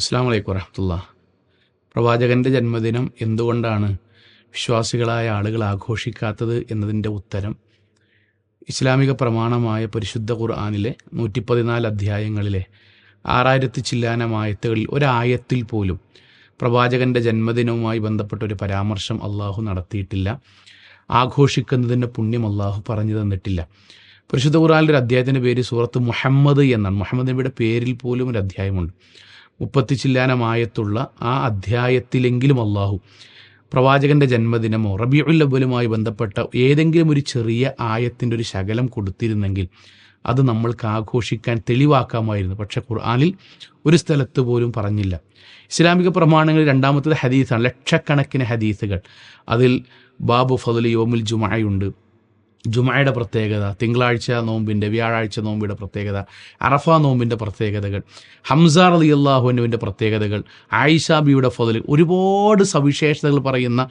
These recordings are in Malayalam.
അസ്സാം വലൈക്കും വരഹമുല്ല പ്രവാചകന്റെ ജന്മദിനം എന്തുകൊണ്ടാണ് വിശ്വാസികളായ ആളുകൾ ആഘോഷിക്കാത്തത് എന്നതിന്റെ ഉത്തരം? ഇസ്ലാമിക പ്രമാണമായ പരിശുദ്ധ ഖുർആാനിലെ നൂറ്റി പതിനാല് അധ്യായങ്ങളിലെ ആറായിരത്തി ചില്ലാനമായത്തുകളിൽ ഒരായത്തിൽ പോലും പ്രവാചകന്റെ ജന്മദിനവുമായി ബന്ധപ്പെട്ട ഒരു പരാമർശം അള്ളാഹു നടത്തിയിട്ടില്ല. ആഘോഷിക്കുന്നതിന്റെ പുണ്യം അള്ളാഹു പറഞ്ഞു തന്നിട്ടില്ല. പരിശുദ്ധ ഖുർആാനിന്റെ ഒരു അധ്യായത്തിന്റെ പേര് സൂറത്ത് മുഹമ്മദ് എന്നാണ്. മുഹമ്മദ് നബിയുടെ പേരിൽ പോലും ഒരു അധ്യായമുണ്ട്. മുപ്പത്തി ചില്ലാനമായത്തുള്ള ആ അധ്യായത്തിലെങ്കിലും അള്ളാഹു പ്രവാചകന്റെ ജന്മദിനമോ റബിയുൽ ബന്ധപ്പെട്ട ഏതെങ്കിലും ഒരു ചെറിയ ആയത്തിന്റെ ഒരു ശകലം കൊടുത്തിരുന്നെങ്കിൽ അത് നമ്മൾക്ക് ആഘോഷിക്കാൻ തെളിവാക്കാമായിരുന്നു. പക്ഷേ ഖുർആാനിൽ ഒരു സ്ഥലത്ത് പോലും പറഞ്ഞില്ല. ഇസ്ലാമിക പ്രമാണങ്ങളിൽ രണ്ടാമത്തത് ഹദീസാണ്. ലക്ഷക്കണക്കിന് ഹദീസുകൾ. അതിൽ ബാബു ഫതുൽ യോമുൽ ജുമായുണ്ട് ജുമായുടെ പ്രത്യേകത തിങ്കളാഴ്ച നോമ്പിന്റെ വ്യാഴാഴ്ച നോമ്പിന്റെ പ്രത്യേകത അറഫ നോമ്പിന്റെ പ്രത്യേകതകൾ ഹംസ അലി അള്ളാഹുവിന്റെ പ്രത്യേകതകൾ ആയിഷാബിയുടെ ഫതിൽ ഒരുപാട് സവിശേഷതകൾ പറയുന്ന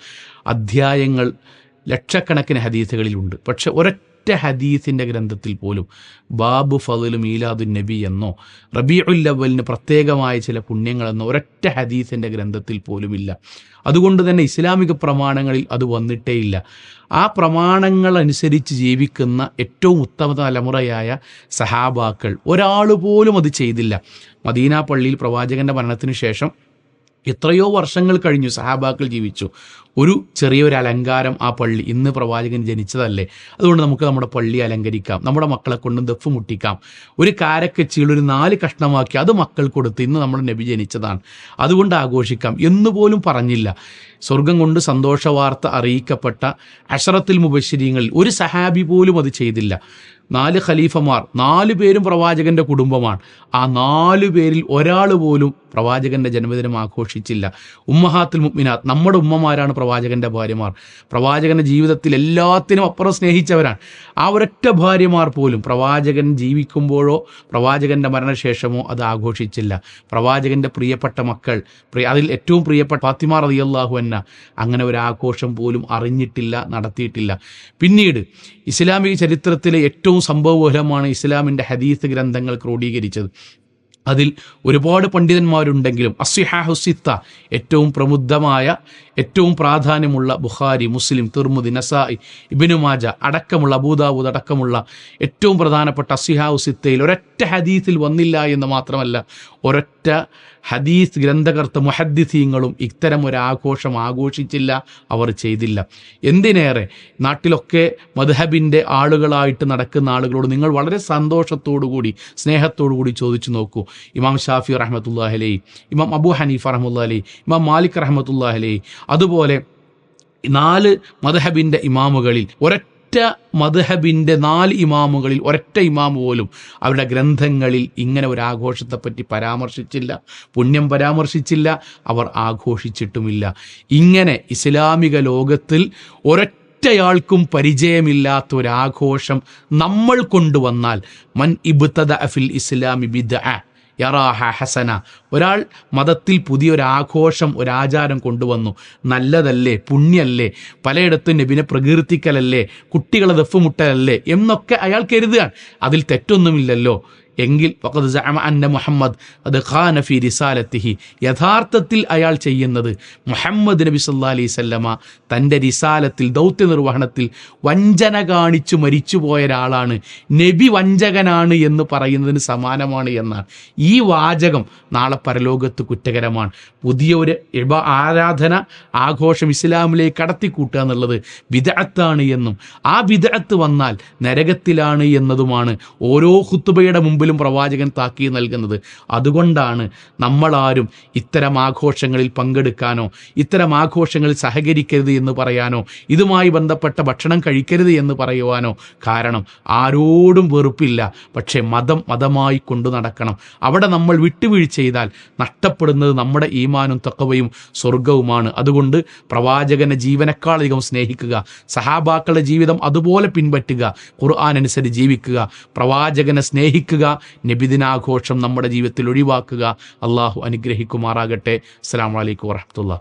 അധ്യായങ്ങൾ ലക്ഷക്കണക്കിന് ഹദീസുകളിലുണ്ട്. പക്ഷെ ഒരൊറ്റ ഹദീസിന്റെ ഗ്രന്ഥത്തിൽ പോലും ബാബു ഫതിൽ മീലാദുൻ നബി എന്നോ റബീഉൽ അവലിന് പ്രത്യേകമായ ചില പുണ്യങ്ങളെന്നോ ഒരൊറ്റ ഹദീസിന്റെ ഗ്രന്ഥത്തിൽ പോലും ഇല്ല അതുകൊണ്ട് തന്നെ ഇസ്ലാമിക പ്രമാണങ്ങളിൽ അത് വന്നിട്ടേയില്ല. ആ പ്രമാണങ്ങളനുസരിച്ച് ജീവിക്കുന്ന ഏറ്റവും ഉത്തമ തലമുറയായ സഹാബാക്കൾ ഒരാൾ പോലും അത് ചെയ്തില്ല. മദീന പള്ളിയിൽ പ്രവാചകന്റെ മരണത്തിന് ശേഷം എത്രയോ വർഷങ്ങൾ കഴിഞ്ഞു സഹാബാക്കൾ ജീവിച്ചു. ഒരു ചെറിയൊരു അലങ്കാരം ആ പള്ളി ഇന്ന് പ്രവാചകൻ ജനിച്ചതല്ലേ? അതുകൊണ്ട് നമുക്ക് നമ്മുടെ പള്ളി അലങ്കരിക്കാം. നമ്മുടെ മക്കളെ കൊണ്ടും ദഫ് മുട്ടിക്കാം. ഒരു കാരക്കച്ചിയിൽ ഒരു നാല് കഷ്ണമാക്കി അത് മക്കൾ കൊടുത്ത് ഇന്ന് നമ്മുടെ നബി ജനിച്ചതാണ്. അതുകൊണ്ട് ആഘോഷിക്കാം. എന്നുപോലും പറഞ്ഞില്ല. സ്വർഗം കൊണ്ട് സന്തോഷ വാർത്ത അറിയിക്കപ്പെട്ട അഷറത്തിൽ മുബശ്ശിരിയങ്ങളിൽ ഒരു സഹാബി പോലും അത് ചെയ്തില്ല. നാല് ഖലീഫമാർ നാല് പേരും പ്രവാചകന്റെ കുടുംബമാണ്. ആ നാല് പേരിൽ ഒരാൾ പോലും പ്രവാചകന്റെ ജന്മദിനം ആഘോഷിച്ചില്ല ഉമ്മഹാത്തുൽ മുഗ്മിനാത്ത് നമ്മുടെ ഉമ്മമാരാണ് പ്രവാചകന്റെ ഭാര്യമാർ. പ്രവാചകന്റെ ജീവിതത്തിൽ എല്ലാത്തിനും അപ്പുറം സ്നേഹിച്ചവരാണ്. ആ ഒരൊറ്റ ഭാര്യമാർ പോലും പ്രവാചകൻ ജീവിക്കുമ്പോഴോ പ്രവാചകന്റെ മരണശേഷമോ അത് ആഘോഷിച്ചില്ല. പ്രവാചകന്റെ പ്രിയപ്പെട്ട മക്കൾ അതിൽ ഏറ്റവും പ്രിയപ്പെട്ട ഫാത്തിമ റളിയല്ലാഹു എന്ന അങ്ങനെ ഒരു ആഘോഷം പോലും അറിഞ്ഞിട്ടില്ല നടത്തിയിട്ടില്ല. പിന്നീട് ഇസ്ലാമിക ചരിത്രത്തിലെ ഏറ്റവും സംഭവബഹുലമാണ് ഇസ്ലാമിന്റെ ഹദീസ് ഗ്രന്ഥങ്ങൾ ക്രോഡീകരിച്ചത്. അതിൽ ഒരുപാട് പണ്ഡിതന്മാരുണ്ടെങ്കിലും അസിഹാഹുസിത്ത ഏറ്റവും പ്രമുദ്ധമായ ഏറ്റവും പ്രാധാന്യമുള്ള ബുഖാരി മുസ്ലിം തിർമുദി നസായി ഇബിനുമാജ അടക്കമുള്ള അബൂദാബൂദ് അടക്കമുള്ള ഏറ്റവും പ്രധാനപ്പെട്ട അസിഹാഹുസിത്തയിൽ ഒരൊറ്റ ഹദീസിൽ വന്നില്ല എന്ന് മാത്രമല്ല ഒരൊറ്റ ഹദീസ് ഗ്രന്ഥകർത്ത മുഹദ്ദിസീങ്ങളും ഇത്തരം ഒരു ആഘോഷം ആഘോഷിച്ചില്ല അവർ ചെയ്തില്ല. എന്തിനേറെ നാട്ടിലൊക്കെ മധുഹബിന്റെ ആളുകളായിട്ട് നടക്കുന്ന ആളുകളോട് നിങ്ങൾ വളരെ സന്തോഷത്തോടു കൂടി സ്നേഹത്തോടു കൂടി ചോദിച്ചു നോക്കൂ. ഇമാം ഷാഫി റഹ്മത്തുല്ലാഹലേ ഇമാം അബു ഹനീഫ് റഹ്മുല്ലാ അലൈ ഇമാം മാലിക് റഹ്മത്തുല്ലാഹലേ അതുപോലെ നാല് മദഹബിന്റെ ഇമാമുകളിൽ ഒരൊറ്റ ഒരൊറ്റ മദ്ഹബിന്റെ നാല് ഇമാമുകളിൽ ഒരൊറ്റ ഇമാമ് പോലും അവരുടെ ഗ്രന്ഥങ്ങളിൽ ഇങ്ങനെ ഒരു ആഘോഷത്തെപ്പറ്റി പരാമർശിച്ചില്ല പുണ്യം പരാമർശിച്ചില്ല അവർ ആഘോഷിച്ചിട്ടുമില്ല. ഇങ്ങനെ ഇസ്ലാമിക ലോകത്തിൽ ഒരൊറ്റ ഒറ്റയാൾക്കും പരിചയമില്ലാത്ത ഒരാഘോഷം നമ്മൾ കൊണ്ടുവന്നാൽ മൻ ഇബ്തദ അഫിൽ ഇസ്ലാമി ബിദ യറാഹ ഹസന. ഒരാൾ മതത്തിൽ പുതിയൊരാഘോഷം ഒരാചാരം കൊണ്ടുവന്നു. നല്ലതല്ലേ പുണ്യല്ലേ പലയിടത്തും നബിനെ പ്രകീർത്തിക്കലല്ലേ കുട്ടികളെ ദഫുമുട്ടലല്ലേ എന്നൊക്കെ അയാൾ കരുതുകയാണ്. അതിൽ തെറ്റൊന്നുമില്ലല്ലോ. എങ്കിൽ മുഹമ്മദ് അത് ഖാനഫി റിസാലത്തിഹി. യഥാർത്ഥത്തിൽ അയാൾ ചെയ്യുന്നത് മുഹമ്മദ് നബി സല്ലാ അലൈഹി സ്വല്ലമ തന്റെ റിസാലത്തിൽ ദൗത്യ നിർവഹണത്തിൽ വഞ്ചന കാണിച്ചു മരിച്ചുപോയ ഒരാളാണ്. നബി വഞ്ചകനാണ് എന്ന് പറയുന്നതിന് സമാനമാണ് എന്നാണ്. ഈ വാചകം നാളെ പരലോകത്ത് കുറ്റകരമാണ്. പുതിയ ഒരു ആരാധന ആഘോഷം ഇസ്ലാമിലേക്ക് കടത്തിക്കൂട്ടുക എന്നുള്ളത് വിദഗ്ധാണ് എന്നും ആ വിദഗത്ത് വന്നാൽ നരകത്തിലാണ് എന്നതുമാണ് ഓരോ ഹുത്തുബയുടെ മുമ്പിൽ പോലും പ്രവാചകൻ താക്കി നൽകുന്നത്. അതുകൊണ്ടാണ് നമ്മളാരും ഇത്തരം ആഘോഷങ്ങളിൽ പങ്കെടുക്കാനോ ഇത്തരം ആഘോഷങ്ങളിൽ സഹകരിക്കരുത് എന്ന് പറയാനോ ഇതുമായി ബന്ധപ്പെട്ട ഭക്ഷണം കഴിക്കരുത് എന്ന് പറയുവാനോ. കാരണം ആരോടും വെറുപ്പില്ല. പക്ഷേ മതം മതമായി കൊണ്ടു നടക്കണം. അവിടെ നമ്മൾ വിട്ടുവീഴ്ച ചെയ്താൽ നഷ്ടപ്പെടുന്നത് നമ്മുടെ ഈമാനും തക്കവയും സ്വർഗവുമാണ് അതുകൊണ്ട് പ്രവാചകനെ ജീവനേക്കാളധികം സ്നേഹിക്കുക സഹാബാക്കളുടെ ജീവിതം അതുപോലെ പിൻപറ്റുക ഖുർആൻ അനുസരിച്ച് ജീവിക്കുക പ്രവാചകനെ സ്നേഹിക്കുക നബിദിനാഘോഷം നമ്മുടെ ജീവിതത്തിൽ ഒഴിവാക്കുക. അള്ളാഹു അനുഗ്രഹിക്കുമാറാകട്ടെ. അസ്സാം വലൈക്കും വാഹമത്തുള്ള